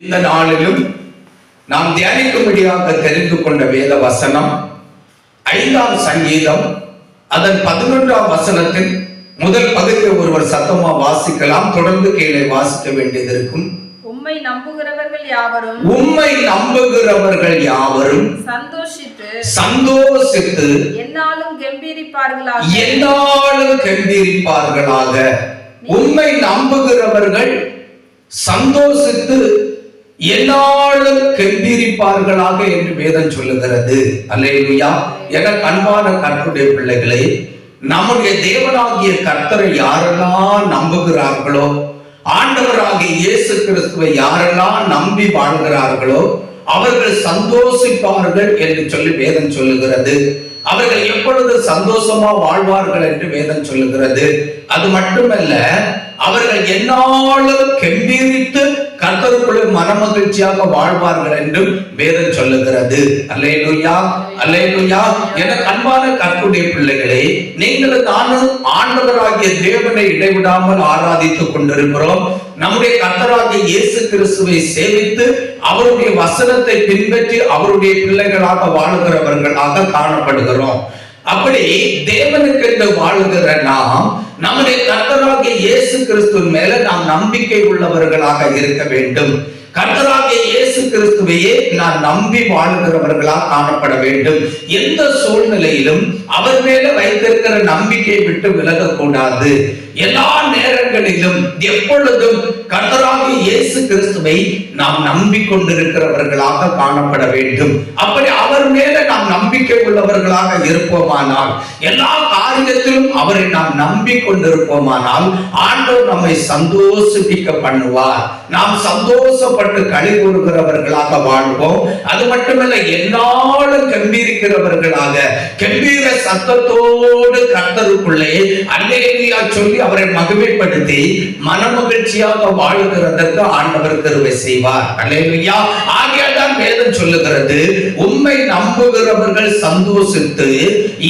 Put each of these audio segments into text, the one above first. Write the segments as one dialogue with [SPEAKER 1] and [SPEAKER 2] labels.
[SPEAKER 1] இந்த நாளிலும் நாம் தியானிக்கும்படியாக தெரிந்து கொண்ட வேத வசனம் ஐந்தாம் சங்கீதம் அதன் பதினொன்றாம் வசனத்தின் முதல் பகுதியை ஒருவர் சத்தமா வாசிக்கலாம் தொடர்ந்து கீழே வாசிக்க வேண்டியது இருக்கும்.
[SPEAKER 2] உம்மை நம்புகிறவர்கள் யாவரும்
[SPEAKER 1] உம்மை நம்புகிறவர்கள் யாவரும்
[SPEAKER 2] சந்தோஷித்து
[SPEAKER 1] சந்தோஷித்து
[SPEAKER 2] என்னாலும் கம்பீரிப்பார்களாக.
[SPEAKER 1] எந்நாளும் கம்பீரிப்பார்களாக. உம்மை நம்புகிறவர்கள் சந்தோஷித்து எல்லாரும் கெம்பீரிப்பார்களாக என்று வேதம் சொல்லுகிறது. அல்லேலூயா. என அன்பான கற்புடைய பிள்ளைகளே நம்முடைய தேவனாகிய கர்த்தரை யாரெல்லாம் நம்புகிறார்களோ ஆண்டவராகிய இயேசு கிறிஸ்துவை யாரெல்லாம் நம்பி வாழ்கிறார்களோ அவர்கள் சந்தோஷிப்பார்கள் என்று சொல்லி வேதம் சொல்லுகிறது. அவர்கள் எப்பொழுது சந்தோஷமா வாழ்வார்கள் என்று வேதம் சொல்லுகிறது. அது மட்டுமல்ல அவர்கள் என்னாலும் கெம்பீரித்து மனமகிழ்ச்சியாக வாழ்வார்கள் என்றும் வேதம் சொல்லுகிறது. அல்லேலுயா அல்லேலுயா. என அன்பான கர்த்தருடைய பிள்ளைகளே நீங்கள் நானும் ஆண்டவராகிய தேவனை இடைவிடாமல் ஆராதித்துக் கொண்டிருக்கிறோம். நம்முடைய கர்த்தராகிய இயேசு கிறிஸ்துவை சேவித்து அவருடைய வசனத்தை பின்பற்றி அவருடைய பிள்ளைகளாக வாழுகிறவர்களாக காணப்படுகிறோம். அப்படி தேவனுக்கு என்று வாழுகிற நாம் நம்முடைய கர்த்தராகிய இயேசு கிறிஸ்துவின் மேல நாம் நம்பிக்கை உள்ளவர்களாக இருக்க வேண்டும். கர்த்தராகிய இயேசு கிறிஸ்துவையே நான் நம்பி வாழ்கிறவர்களாக காணப்பட வேண்டும். எந்த சூழ்நிலையிலும் அவர் மேல வைத்திருக்கிற நம்பிக்கையை விட்டு விலகக்கூடாது. எல்லா நேரங்களிலும் எப்பொழுதும் கர்த்தராகிய இயேசு கிறிஸ்துவை நாம் நம்பிக்கொண்டிருக்கிறவர்களாக காணப்பட வேண்டும். அப்படி அவர் மேல நாம் நம்பிக்கை உள்ளவர்களாக இருப்போமானால் எல்லா காரியத்திலும் அவரை நாம் நம்பிக்கொண்டிருப்போமானால் ஆண்டவர் நம்மை சந்தோஷிப்பிக்க பண்ணுவார். நாம் சந்தோஷப்பட்டு கழி கூறுகிறவர்களாக வாழ்வோம். அது மட்டுமல்ல எல்லா கம்பீரிக்கிறவர்களாக கம்பீர சத்தத்தோடு கர்த்தருக்குள்ளே அல்லேலியா சொல்லி அவரை மகிமைப்படுத்தி மனமகிழ்ச்சியாக வாழுகிறதற்கு ஆண்டவர் கருவை செய்வார். அல்லேலியா. ஆகையால் தான் வேதம் சொல்லுகிறது உண்மை நம்புகிறவர்கள் சந்தோஷித்து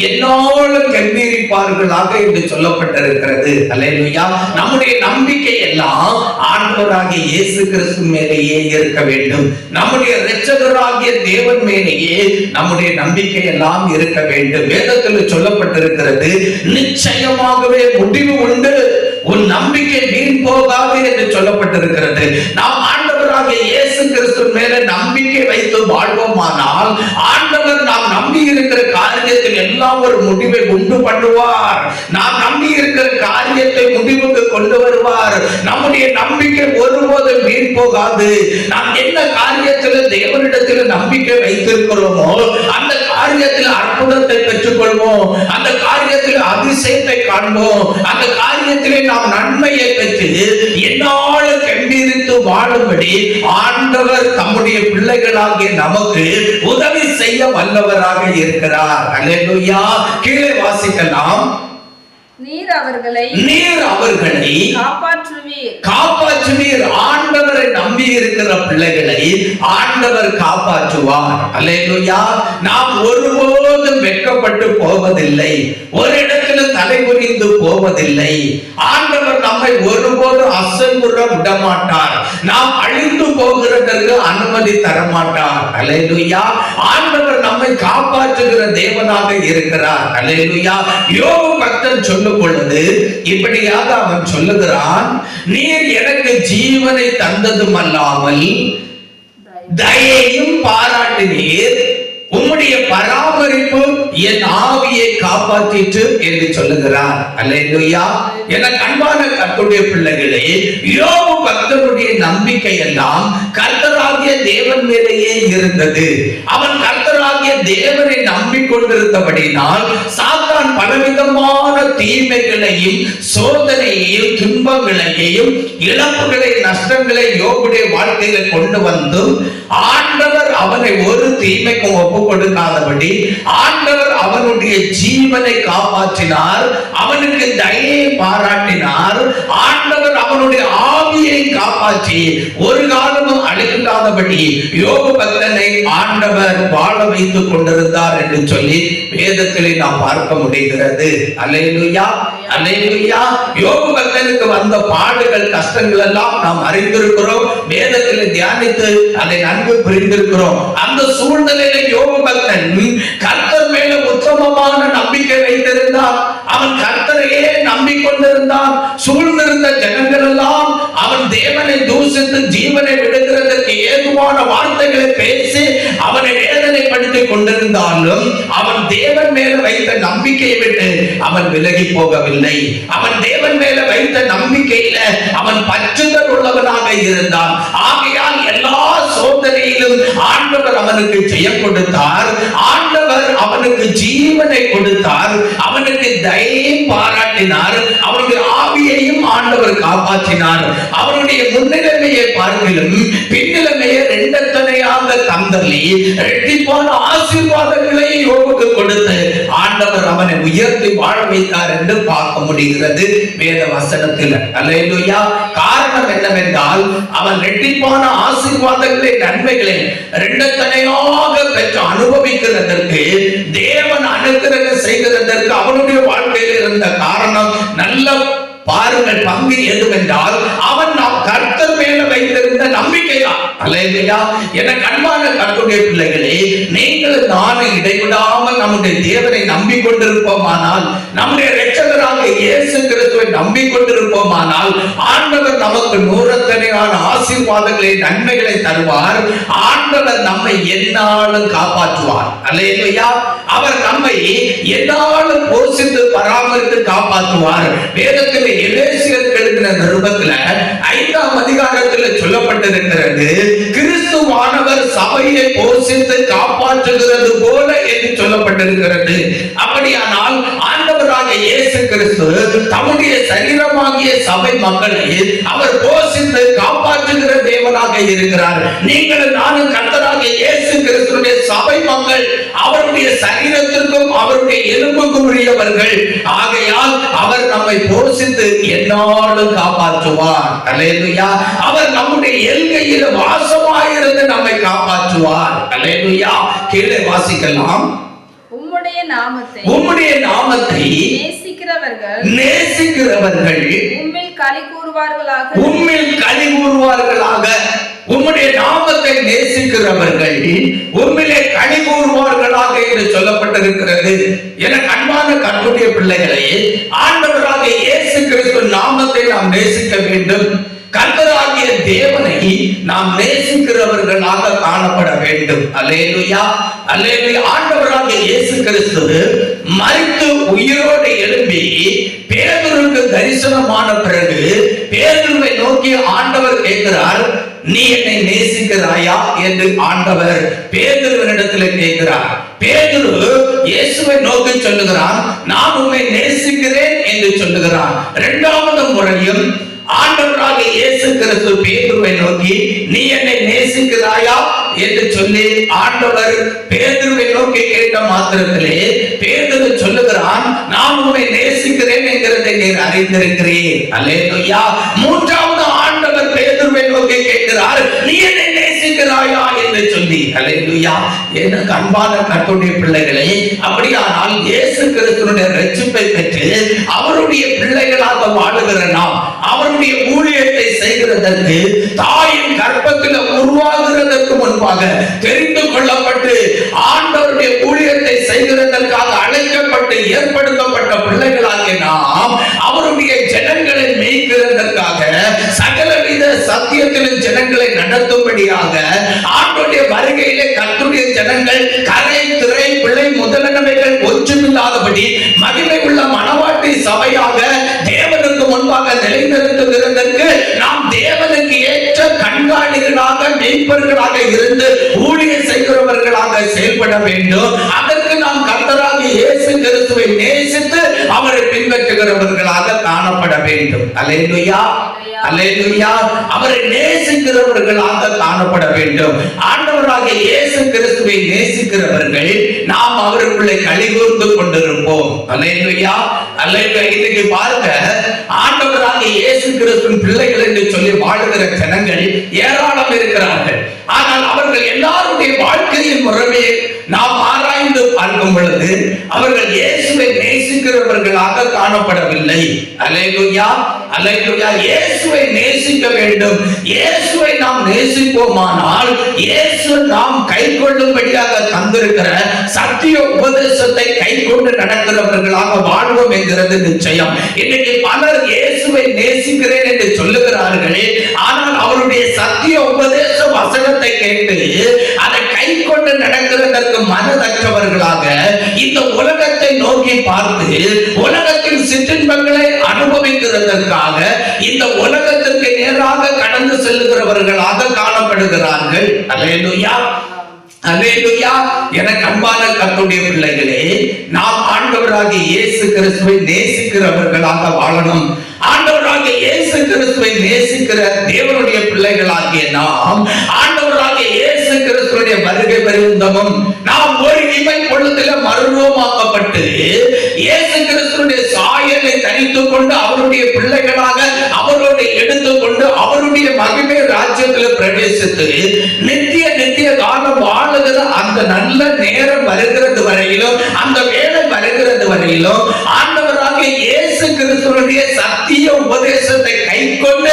[SPEAKER 1] என்னாலும் கம்பீரிப்பார்களாக என்று சொல்லப்பட்டிருக்கிறது. அல்லேலியா. நம்முடைய நம்பிக்கை எல்லாம் ஆண்டவராகிய இயேசு கிறிஸ்து மேலேயே இருக்க வேண்டும். நம்முடைய இரட்சகராகிய தேவன் மேலேயே நம்முடைய நம்பிக்கை எல்லாம் இருக்க வேண்டும். வேதத்தில் சொல்லப்பட்டிருக்கிறது நிச்சயமாகவே முடிவு உண்டு. உன் நம்பிக்கை வீண் போகாது என்று சொல்லப்பட்டிருக்கிறது. நாம் ஆண்டவராக இயேசு கிறிஸ்து மேல நம்பிக்கை வைத்து வாழ்வோமானால் ஆண்டவர் நாம் நம்பி இருக்கிற காரியத்தில் எல்லாம் ஒரு முடிவை உண்டு பண்ணுவார். நாம் நம்பி இருக்கிற காரியத்தை முடிவுக்கு கொண்டு வருவார் நம்முடைய நம்பிக்கை ஒருபோதும் வீண் போகாது நாம் என்ன காரியத்தில் தேவனிடத்தில் நம்பிக்கை வைத்திருக்கிறோமோ அந்த காரியத்தில் அற்புதத்தை பெற்றுக்கொள்வோம். அந்த காரியத்தில் அதிசயத்தை காண்போம். அந்த காரியத்திலே நாம் நன்மையை பெற்று என்னாலும் கம்பீரித்து வாழும்படி ஆண்டவர் தம்முடைய பிள்ளைகளாகிய நமக்கு உதவி செய்ய வல்லவராக இருக்கிறார். அல்லேலூயா. கீழே வாசிக்கலாம்.
[SPEAKER 2] நீர் அவர்களை
[SPEAKER 1] நீர் அவர்களை
[SPEAKER 2] காப்பாற்றுவீர்.
[SPEAKER 1] காப்பாற்றுவீர். ஆண்டவரை நம்பி இருக்கிற பிள்ளைகளை ஆண்டவர் காப்பாற்றுவார். அல்லேலூயா. நாம் ஒருபோதும் வெட்கப்பட்டு போவதில்லை. ஒரு இடத்துல தலைகுனிந்து போவதில்லை. ஆண்டவர் நம்மை ஒருபோது அசைவுற விடமாட்டார். நாம் அழிந்து போகிறதற்கு அனுமதி தரமாட்டார். அல்லேலூயா ஆண்டவர் நம்மை காப்பாற்றுகிற தேவனாக இருக்கிறார். அல்லேலூயா யோக பக்தன் சொல்லும் பொழுது இப்படியாக அவன் சொல்லுகிறான் நீர் எனக்கு ஜீவனை தந்ததும் அல்லாமல் தயையும் பாராட்டினீர். உம்முடைய பராமரிப்பு என் ஆவியை காப்பாற்றிற்று என்று சொல்லுகிறார். அல்லேலூயா. என அன்பான கத்துடைய பிள்ளைகளே யோபு பக்தருடைய நம்பிக்கை எல்லாம் கர்த்தராகிய தேவன் மேலேயே இருந்தது. அவன் கர்த்தராகிய தேவனை நம்பிக்கொண்டிருந்தபடினால் சாத்தான் பலவிதமான தீமைகளையும் சோதனையையும் துன்பங்களையும் இழப்புகளை நஷ்டங்களை யோகுடைய வாழ்க்கையில கொண்டு வந்தும் ஆண்டவர் அவனை ஒரு தீமைக்கும் ஒப்பு கொடுக்காதபடி ஆண்டவர் அவனுடைய ஜீவனை காப்பாற்றினார் அவனுக்கு தயையை பாராட்டினார் ஆண்டவர் அவனுடைய ஆவியை காப்பாற்றி ஒரு காலமும் அழிக்காதபடி யோக பக்தனை ஆண்டவர் வாழ வைத்துக் கொண்டிருந்தார் என்று சொல்லி வேதத்திலே நாம் பார்க்க முடிகிறது. அலையிலுயா அலையிலுயா யோக பக்தனுக்கு வந்த பாடுகள் கஷ்டங்கள் எல்லாம் நாம் அறிந்திருக்கிறோம். வேதத்திலே தியானித்து அதை நன்கு புரிந்திருக்கிறோம். அந்த சூழ்நிலையில யோக பக்தன் கர்த்தர் மேல உத்தமமான நம்பிக்கை வைத்திருந்தார். அவன் கர்த்தரையே நம்பிக்கொண்டிருந்தான். சூழ்ந்திருந்த ஜனங்கள் எல்லாம் அவன் தேவனை தூசித்து ஜீவனை விடுகிறதற்கு ஏதுவான வார்த்தைகளை பேசி அவனை வேதனைப்படுத்திக் கொண்டிருந்தாலும் அவன் தேவன் மேல வைத்த நம்பிக்கையை விட்டு அவன் விலகி போகவில்லை. அவன் தேவன் மேல வைத்த நம்பிக்கையில அவன் பற்றுதல் உள்ளவனாக இருந்தான். ஆகையால் எல்லா சோதனையிலும் ஆண்டவர் அவனுக்கு ஜெயம் கொடுத்தார். ஆண்டவர் அவனுக்கு ஜீவனை கொடுத்தார். அவனுக்கு தயையை பாராட்டினார். அவனுடைய ஆவியையும் ஆண்டவர் காப்பாற்றினார். அவனுடைய முன்னிலைமையை பார்க்கிலும் பின்னிலைமையை ரெண்டத்தனையாக தந்தள்ளி ரெட்டிப்பான ஆசீர்வாதங்களை யோகுக்கு கொடுத்து ஆண்டவர் அவனை உயர்த்தி வாழ வைத்தார் என்று பார்க்க முடிகிறது. வேத வசனத்தில். அல்லையா காரணம் என்னவென்றால் அவன் ரெட்டிப்பான ஆசீர்வாதங்களை நன்மைகளை ரெண்டத்தனையாக பெற்று அனுபவிக்கிறதற்கு தேவன் அனுகிரகம் செய்கிறதற்கு அவனுடைய வாழ்க்கையில் இருந்த காரணம் நல்ல பாருங்கள் பங்கு எதுவென்றால் அவன் நாம் கர்த்தர் மேல வைத்திருந்த நம்பிக்கைதான். அல்லையா என கண்பான கர்த்தருடைய பிள்ளைகளே நீங்கள் நானும் இடைவிடாமல் நம்முடைய தேவனை நம்பிக்கொண்டிருப்போமானால் நம்முடைய இரட்சகராக இயேசு கிறிஸ்துவை நம்பிக்கொண்டிருப்போமானால் ஆண்டவர் நமக்கு நூறத்தனையான ஆசீர்வாதங்களை நன்மைகளை தருவார். ஆண்டவர் நம்மை என்னாலும் காப்பாற்றுவார். அல்லையா அவர் நம்மை என்னாலும் போஷித்து பராமரித்து காப்பாற்றுவார். வேதத்தில் எலேசியர் எழுதின நிருபத்துல ஐந்தாம் அதிகாரத்தில் சொல்லப்பட்டிருக்கிறது கிறிஸ்துவானவர் சபையை போஷித்து காப்பாற்றுகிறது போல என்று சொல்லப்பட்டிருக்கிறது. அப்படியானால் இயேசு கிறிஸ்து தம்முடைய சரீரமாகிய சபை மக்களை அவர் போஷித்து காப்பாற்றுகிற தேவனாக இருக்கிறார். நீங்கள் நானும் இயேசு கிறிஸ்துடைய சபை மக்கள் அவருடைய சரீரத்திற்கும் அவருடைய எலும்புக்கும் உரியவர்கள். ஆகையால் அவர் நம்மை போஷித்து என்னாலும் காப்பாற்றுவார். அல்லேலூயா. அவர் நம்முடைய எல்கையில் வாசமாயிருந்து நம்மை காப்பாற்றுவார். அல்லேலூயா. கீழே வாசிக்கலாம்.
[SPEAKER 2] நாமத்தை
[SPEAKER 1] உம்முடைய நாமத்தை
[SPEAKER 2] நேசிக்கிறவர்கள்
[SPEAKER 1] நேசிக்கிறவர்கள்
[SPEAKER 2] உம்மில் களி கூறுவார்களாக
[SPEAKER 1] உம்மில் களி கூறுவார்களாக. உம்முடைய நாமத்தை நேசிக்கிறவர்கள் உம்மிலே களி கூறுவார்களாக என்று சொல்லப்பட்டிருக்கிறது. என அன்பான கற்புடைய பிள்ளைகளே ஆண்டவராக இயேசு கிறிஸ்து நாமத்தை நாம் நேசிக்க வேண்டும். கர்த்தராகிய தேவனை நாம் நேசிக்கிறவர்களாக காணப்பட வேண்டும். அல்லேலூயா. அல்லேலூயா. ஆண்டவராகிய இயேசு கிறிஸ்து மறித்து உயிரோடு எழும்பி பேதுருக்கு தரிசனமான பிறகு பேதுருவை நோக்கி ஆண்டவர் கேட்கிறார் நீ என்னை நேசிக்கிறாயா? என்று ஆண்டவர் பேதுருவனிடத்தில் கேட்கிறார். பேதுரு இயேசுவை நோக்கி சொல்லுகிறான் நான் உன்னை நேசிக்கிறேன் என்று சொல்லுகிறான். இரண்டாவது முறையும் ஆண்டவராக இயேசு கிறிஸ்து பேதுருவை நோக்கி நீ என்னை நேசிக்கிறாயா? என்று சொல்லி ஆண்டவர் பேதுருவை நோக்கி கேட்ட மாத்திரத்திலே பேதுரு சொல்லுகிறான் நான் உன்னை நேசிக்கிறேன் என்கிறதை நீர் அறிந்திருக்கிறேன் அல்லேலூயா. மூன்றாவது ஆண்டவர் பேதுருவை நோக்கி கேட்கிறார் நீ என்னை நேசிக்கிறாயா? என்று சொல்லி. அல்லேலூயா. எனக்கு அன்பான கட்டுடைய பிள்ளைகளே அப்படியானால் இயேசு கிறிஸ்துடைய ரட்சிப்பை பெற்று அவருடைய பிள்ளைகளாக வாழுகிற நாம் செய்கிறதற்கு தாயின் கற்பத்தில் உருவாகிறதற்கு முன்பாக தெரிந்து கொள்ளப்பட்டு ஆண்டவருடைய ஊழியத்தை செய்கிறதற்காக அழைக்கப்பட்டு ஏற்படுத்தப்பட்ட பிள்ளைகளாக நாம் அவருடைய ஜனங்களை மேய்க்கிறதற்காக சகலவித சத்தியத்திலும் ஜனங்களை நடத்தும்படியாக ஆண்டுடைய வருகையிலே கத்துடைய ஜனங்கள் கரை திரை பிள்ளை முதலமைகள் ஒன்றுமில்லாதபடி மகிமை உள்ள மனவாட்டி சபையாக முன்பாக நிலைநிறுத்துகிறதற்கு நாம் தேவனுக்கு ஏற்ற கண்காணிகளாக மெய்ப்பர்களாக இருந்து ஊழிய செய்கிறவர்களாக செயல்பட வேண்டும். அதற்கு நாம் கர்த்தராக இயேசு கிறிஸ்துவை நேசித்து அவரை பின்பற்றுகிறவர்களாக காணப்பட வேண்டும். அலையா அவரை நேசிக்கிறவர்கள் ஆக காணப்பட வேண்டும். ஆண்டவராக இயேசு கிறிஸ்துவை நேசிக்கிறவர்கள் நாம் அவருக்குள்ளே கழிவுர்ந்து கொண்டிருப்போம். அலையா அல்லேலூயா. இன்னைக்கு பாருங்க ஆண்டவராக இயேசு கிறிஸ்துவின் பிள்ளைகள் என்று சொல்லி வாழ்கிற ஜனங்கள் ஏராளம் இருக்கிறார்கள். ஆனால் அவர்கள் எல்லாருடைய வாழ்க்கையின் முறைமையை நாம் ஆராய்ந்து பார்க்கும் பொழுது அவர்கள் இயேசுவை நேசிக்கிறவர்களாக காணப்படவில்லை. அலையா அல்லேலூயா இயேசுவை நேசிக்க வேண்டும். இயேசுவை நாம் நேசிப்போமானால் இயேசு நாம் கை கொள்ளும்படியாக தந்திருக்கிற சத்திய உபதேசத்தை கை கொண்டு நடக்கிறவர்களாக வாழ்வோம் என்கிறது நிச்சயம். இன்னைக்கு பலர் இயேசுவை நேசிக்கிறேன் என்று சொல்லுகிறார்களே ஆனால் அவருடைய சத்திய உபதேச வசனத்தை கேட்டு அதை கை கொண்டு நடக்கிறதற்கு மனதற்றவர்களாக இந்த உலகத்தை நோக்கி பார்த்து உலகத்தின் சிற்றின்பங்களை அனுபவிக்கிறதற்காக இந்த உலகத்திற்கு நேராக கடந்து செல்லுகிறவர்களாக காணப்படுகிறார்கள். அல்லேலூயா அல்லேலூயா. எனக்கு அன்பான கத்துடைய பிள்ளைகளே நாம் ஆண்டவராக இயேசு கிறிஸ்துவை நேசிக்கிறவர்களாக வாழணும். ஆண்டவராக இயேசு கிறிஸ்துவை நேசிக்கிற தேவனுடைய பிள்ளைகளாகிய நாம் ஆண்டவராக கிறிஸ்துடைய வருகை பரிந்தமும். நாம் ஒரு இமை பொழுதுல மருவமாக்கப்பட்டு இயேசு கிறிஸ்துடைய சாயலை தனித்துக் கொண்டு அவருடைய பிள்ளைகளாக அவரோடு எடுத்துக்கொண்டு அவருடைய மகிமை ராஜ்யத்துல பிரவேசித்து நித்திய நித்திய காலம் வாழுகிற அந்த நல்ல நேரம் வருகிறது வரையிலும் அந்த வேலை வருகிறது வரையிலும் ஆண்டவராக இயேசு கிறிஸ்துவனுடைய சத்திய உபதேசத்தை கை கொண்டு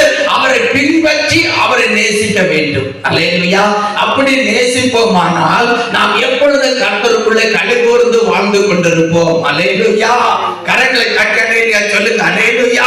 [SPEAKER 1] நேசிக்க வேண்டும். அல்லேலூயா. அப்படி நேசிப்போமானால் நாம் எப்பொழுது கர்த்தருக்குள்ளே கலைகூர்ந்து வாழ்ந்து கொண்டிருப்போம். அல்லேலூயா. கரங்களை கட்டளையா சொல்லுங்க. அல்லேலூயா.